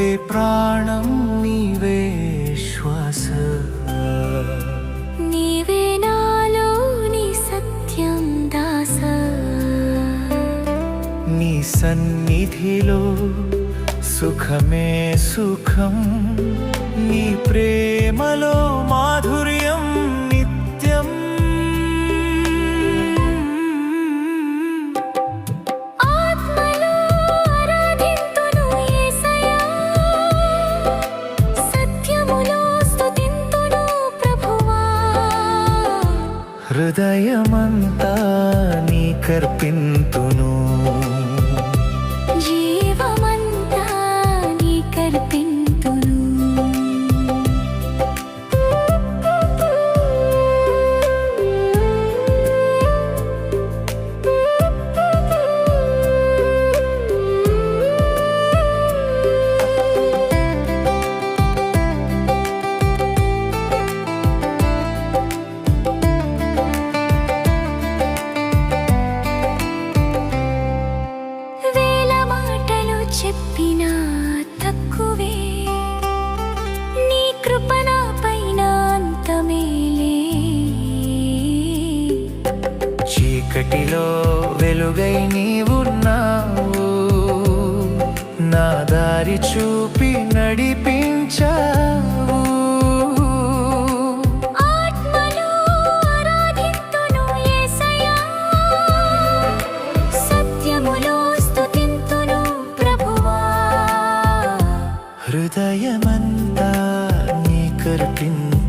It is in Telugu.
నీవే ప్రాణం నీవే శ్వాస నీవే నాలో నీ సత్యం దాస నీ సన్నిధిలో సుఖమే సుఖం నీ ప్రేమలో హృదయమంతా నీ కర్పింతును. చీకటిలో వెలుగై నీవున్నావు. నా దారి చూపి నడిపించావు. హృదయమంతా నీ కరుటింది